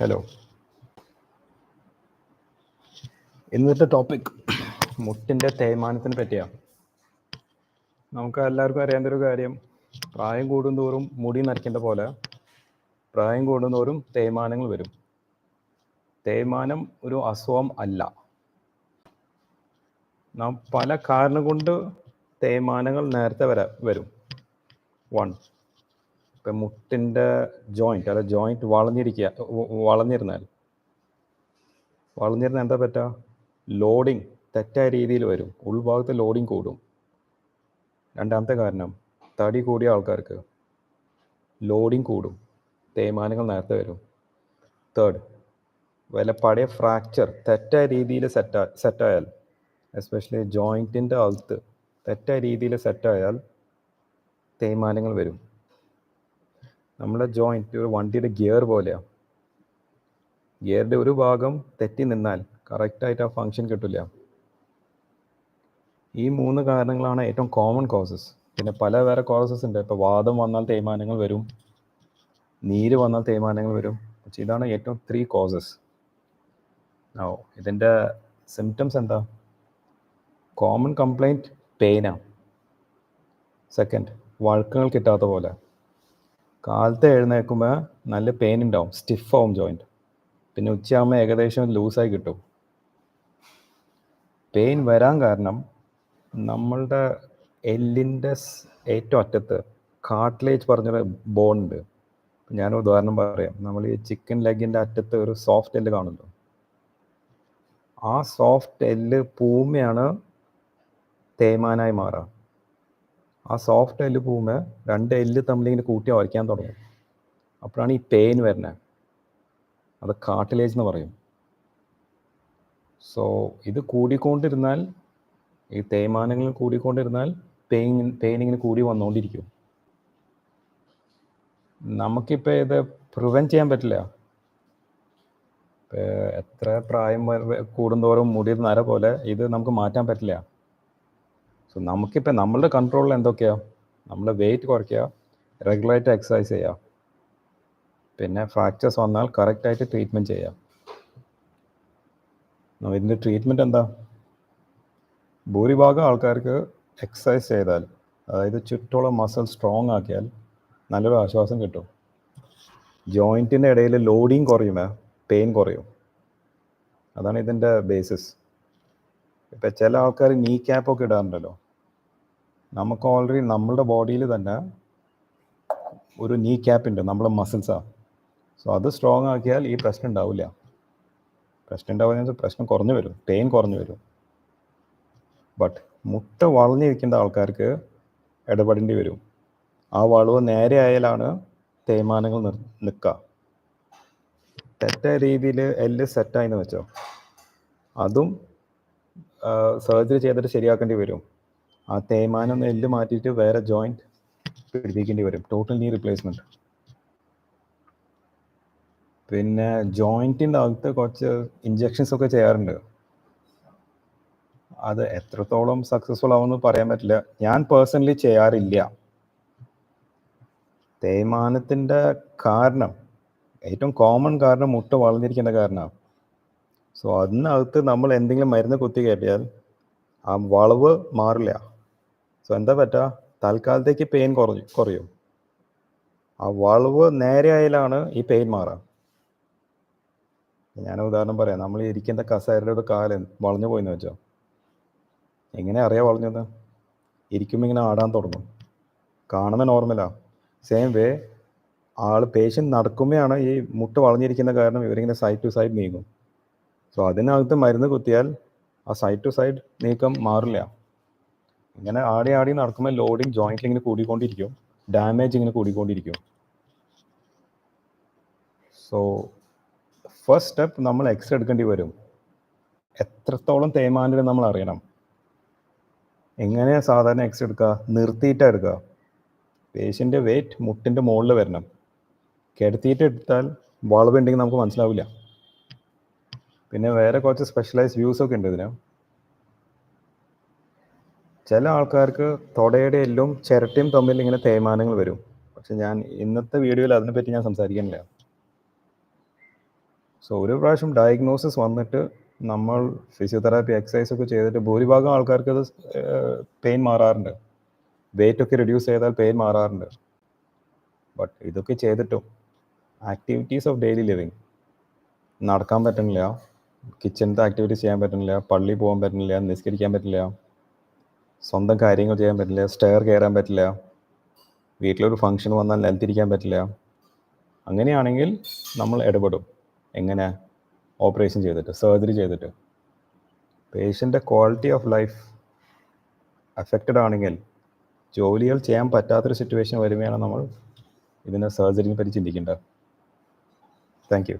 Hello ഇന്നത്തെ topic മുട്ടിന്റെ തേയ്മാനത്തിനെ പറ്റിയാണ് നമുക്ക് എല്ലാവർക്കും അറിയാവുന്ന ഒരു കാര്യം പ്രായം കൂടുന്തോറും മുടി നരയ്ക്കേണ്ട പോലെ പ്രായം കൂടുന്തോറും തേയ്മാനങ്ങൾ വരും. തേയ്മാനം ഒരു അസുഖം അല്ല. നാം പല കാരണം കൊണ്ട് തേയ്മാനങ്ങൾ നേരത്തെ വരാ വരും. വൺ ഇപ്പം മുട്ടിന്റെ ജോയിന്റ് അല്ല ജോയിന്റ് വളഞ്ഞിരിക്കുക വളഞ്ഞിരുന്നാൽ. വളഞ്ഞിരുന്ന എന്താ പറ്റുക ലോഡിങ് തെറ്റായ രീതിയിൽ വരും. ഉൾഭാഗത്ത് ലോഡിങ് കൂടും. രണ്ടാമത്തെ കാരണം തടി കൂടിയ ആൾക്കാർക്ക് ലോഡിങ് കൂടും. തേയ്മാനങ്ങൾ നേരത്തെ വരും. തേർഡ് വല്ല പഴയ ഫ്രാക്ചർ തെറ്റായ രീതിയിൽ സെറ്റാ സെറ്റായാൽ എസ്പെഷ്യലി ജോയിന്റിന്റെ അകത്ത് തെറ്റായ രീതിയിൽ സെറ്റായാൽ തേയ്മാനങ്ങൾ വരും. നമ്മുടെ ജോയിന്റ് ഒരു വണ്ടിയുടെ ഗിയർ പോലെയാണ് ഗിയറിന്റെ ഒരു ഭാഗം തെറ്റി നിന്നാൽ കറക്റ്റായിട്ട് ആ ഫങ്ഷൻ കിട്ടില്ല ഈ മൂന്ന് കാരണങ്ങളാണ് ഏറ്റവും കോമൺ കോസസ് പിന്നെ പല വേറെ കോസസ് ഉണ്ട്. ഇപ്പോൾ വാദം വന്നാൽ തേയ്മാനങ്ങൾ വരും. നീര് വന്നാൽ തേയ്മാനങ്ങൾ വരും. പക്ഷെ ഇതാണ് ഏറ്റവും ത്രീ കോസസ് ഓ ഇതിന്റെ സിംറ്റംസ് എന്താ? കോമൺ കംപ്ലൈന്റ് പെയിനാണ് സെക്കൻഡ് വഴക്കങ്ങൾ കിട്ടാത്ത പോലെ. കാലത്ത് എഴുന്നേൽക്കുമ്പോൾ നല്ല പെയിൻ ഉണ്ടാവും സ്റ്റിഫ് ആവും ജോയിന്റ് പിന്നെ ഉച്ചയാകുമ്പോൾ ഏകദേശം ലൂസായി കിട്ടും. പെയിൻ വരാൻ കാരണം നമ്മളുടെ എല്ലിന്റെ ഏറ്റവും അറ്റത്ത് കാട്ട്ലേജ് പറഞ്ഞൊരു ബോൺ ഉണ്ട് ഞാൻ ഉദാഹരണം പറയാം. നമ്മൾ ഈ ചിക്കൻ ലെഗിന്റെ അറ്റത്ത് ഒരു സോഫ്റ്റ് എല്ല് കാണുമല്ലോ ആ സോഫ്റ്റ് എല്ല് പൂമയാണ് തേമാനായി മാറുക ആ സോഫ്റ്റ് എല്ല് പോകുമ്പോൾ രണ്ട് എല്ല് തമ്മിൽ ഇങ്ങനെ കൂട്ടി വരയ്ക്കാൻ തുടങ്ങും. അപ്പോഴാണ് ഈ പെയിൻ വരുന്നത് അത് കാട്ടിലേജ് എന്ന് പറയും. സോ ഇത് കൂടിക്കൊണ്ടിരുന്നാൽ ഈ തേയ്മാനങ്ങൾ കൂടിക്കൊണ്ടിരുന്നാൽ പെയിൻ പെയിൻ ഇങ്ങനെ കൂടി വന്നുകൊണ്ടിരിക്കും നമുക്കിപ്പോൾ ഇത് പ്രിവെന്റ് ചെയ്യാൻ പറ്റില്ല. എത്ര പ്രായം കൂടുന്തോറും മുടി നര പോലെ ഇത് നമുക്ക് മാറ്റാൻ പറ്റില്ല. സോ നമുക്കിപ്പോൾ നമ്മളുടെ കൺട്രോളിൽ എന്തൊക്കെയാ? നമ്മൾ വെയിറ്റ് കുറയ്ക്കുക റെഗുലറായിട്ട് എക്സസൈസ് ചെയ്യുക. പിന്നെ ഫ്രാക്ചേഴ്സ് വന്നാൽ കറക്റ്റായിട്ട് ട്രീറ്റ്മെന്റ് ചെയ്യാം ഇതിന്റെ ട്രീറ്റ്മെന്റ് എന്താ? ഭൂരിഭാഗം ആൾക്കാർക്ക് എക്സസൈസ് ചെയ്താൽ അതായത് ചുറ്റുള്ള മസിൽ സ്ട്രോങ് ആക്കിയാൽ നല്ലൊരു ആശ്വാസം കിട്ടും. ജോയിന്റിന്റെ ഇടയിൽ ലോഡിങ് കുറയുമേ പെയിൻ കുറയും. അതാണ് ഇതിന്റെ ബേസിസ് ഇപ്പം ചില ആൾക്കാർ നീ ക്യാപ്പൊക്കെ ഇടാറുണ്ടല്ലോ. നമുക്ക് ഓൾറെഡി നമ്മളുടെ ബോഡിയിൽ തന്നെ ഒരു നീ ക്യാപ്പ് ഉണ്ട് നമ്മുടെ മസിൽസാണ് സോ അത് സ്ട്രോങ് ആക്കിയാൽ ഈ പ്രശ്നം ഉണ്ടാവില്ല. പ്രശ്നം ഉണ്ടാവുന്ന പ്രശ്നം കുറഞ്ഞു വരും പെയിൻ കുറഞ്ഞു വരും. ബട്ട് മുട്ട വളഞ്ഞിരിക്കേണ്ട ആൾക്കാർക്ക് ഇടപെടേണ്ടി വരും. ആ വളവ് നേരെ ആയാലാണ് തേയ്മാനങ്ങൾ നിർ നിൽക്കുക. തെറ്റായ രീതിയിൽ എല്ല് സെറ്റായെന്ന് വെച്ചോ. അതും സർജറി ചെയ്തിട്ട് ശരിയാക്കേണ്ടി വരും. ആ തേയ്മാനം എല്ല് മാറ്റിയിട്ട് വേറെ ജോയിന്റ് പിടിപ്പിക്കേണ്ടി വരും. ടോട്ടൽ നീ റിപ്ലേസ്മെന്റ് പിന്നെ ജോയിന്റിന്റെ അകത്ത് കുറച്ച് ഇഞ്ചെക്ഷൻസ് ഒക്കെ ചെയ്യാറുണ്ട്. അത് എത്രത്തോളം സക്സസ്ഫുൾ ആവുമെന്ന് പറയാൻ പറ്റില്ല. ഞാൻ പേഴ്സണലി ചെയ്യാറില്ല. തേയ്മാനത്തിന്റെ കാരണം ഏറ്റവും കോമൺ കാരണം മുട്ട വളഞ്ഞിരിക്കേണ്ട കാരണമാണ് സോ അതിനകത്ത് നമ്മൾ എന്തെങ്കിലും മരുന്ന് കുത്തി കയറ്റിയാൽ ആ വളവ് മാറില്ല. സോ എന്താ പറ്റുക തൽക്കാലത്തേക്ക് പെയിൻ കുറഞ്ഞു കുറയും. ആ വളവ് നേരെ ആയാലാണ് ഈ പെയിൻ മാറുക ഞാൻ ഉദാഹരണം പറയാം. നമ്മൾ ഇരിക്കുന്ന കസേരയുടെ ഒരു കാലം വളഞ്ഞു പോയെന്ന് വെച്ചോ. എങ്ങനെ അറിയാം വളഞ്ഞത്? ഇരിക്കുമ്പോൾ ഇങ്ങനെ ആടാൻ തുടങ്ങും. കാണുന്ന നോർമലാ സെയിം വേ ആൾ പേഷ്യന്റ് നടക്കുമ്പോഴാണ് ഈ മുട്ട് വളഞ്ഞിരിക്കുന്ന കാരണം ഇവരിങ്ങനെ സൈഡ് ടു സൈഡ് നീങ്ങും. സോ അതിനകത്ത് മരുന്ന് കുത്തിയാൽ ആ സൈഡ് ടു സൈഡ് നീക്കം മാറില്ല. ഇങ്ങനെ ആടി ആടി നടക്കുമ്പോൾ ലോഡിങ് ജോയിന്റിൽ ഇങ്ങനെ കൂടിക്കൊണ്ടിരിക്കും. ഡാമേജ് ഇങ്ങനെ കൂടിക്കൊണ്ടിരിക്കും. സോ ഫസ്റ്റ് സ്റ്റെപ്പ് നമ്മൾ എക്സ് എടുക്കേണ്ടി വരും. എത്രത്തോളം തേയ്മാനം നമ്മൾ അറിയണം. എങ്ങനെയാണ് സാധാരണ എക്സ് എടുക്കുക? നിർത്തിയിട്ടാണ് എടുക്കുക. പേഷ്യന്റെ വെയിറ്റ് മുട്ടിന്റെ മുകളിൽ വരണം. കിടത്തിയിട്ട് എടുത്താൽ വളവുണ്ടെങ്കിൽ നമുക്ക് മനസ്സിലാവില്ല. പിന്നെ വേറെ കുറച്ച് സ്പെഷ്യലൈസ് വ്യൂസ് ഒക്കെ ഉണ്ട് ഇതിന്. ചില ആൾക്കാർക്ക് തൊടയുടെ എല്ലും ചിരട്ടയും തമ്മിൽ ഇങ്ങനെ തേയ്മാനങ്ങൾ വരും. പക്ഷെ ഞാൻ ഇന്നത്തെ വീഡിയോയിൽ അതിനെപ്പറ്റി ഞാൻ സംസാരിക്കുന്നില്ല സോ ഒരു പ്രാവശ്യം ഡയഗ്നോസിസ് വന്നിട്ട് നമ്മൾ ഫിസിയോതെറാപ്പി എക്സസൈസ് ഒക്കെ ചെയ്തിട്ട് ഭൂരിഭാഗം ആൾക്കാർക്ക് അത് പെയിൻ മാറാറുണ്ട്. വെയിറ്റ് ഒക്കെ റിഡ്യൂസ് ചെയ്താൽ പെയിൻ മാറാറുണ്ട്. ബട്ട് ഇതൊക്കെ ചെയ്തിട്ടും ആക്ടിവിറ്റീസ് ഓഫ് ഡെയിലി ലിവിങ് നടക്കാൻ പറ്റുന്നില്ല. കിച്ചണത്തെ ആക്ടിവിറ്റീസ് ചെയ്യാൻ പറ്റുന്നില്ല. പള്ളി പോകാൻ പറ്റുന്നില്ല. നിസ്കരിക്കാൻ പറ്റില്ല സ്വന്തം കാര്യങ്ങൾ ചെയ്യാൻ പറ്റില്ല സ്റ്റെയർ കയറാൻ പറ്റില്ല വീട്ടിലൊരു ഫംഗ്ഷൻ വന്നാൽ നിലത്തിരിക്കാൻ പറ്റില്ല. അങ്ങനെയാണെങ്കിൽ നമ്മൾ ഇടപെടും. എങ്ങനെ? ഓപ്പറേഷൻ ചെയ്തിട്ട് സർജറി ചെയ്തിട്ട്. പേഷ്യന്റെ ക്വാളിറ്റി ഓഫ് ലൈഫ് അഫക്റ്റഡ് ആണെങ്കിൽ ജോലികൾ ചെയ്യാൻ പറ്റാത്തൊരു സിറ്റുവേഷൻ വരുമ്പോഴാണ് നമ്മൾ ഇതിനെ സർജറിനെ പറ്റി ചിന്തിക്കേണ്ടത്. Thank you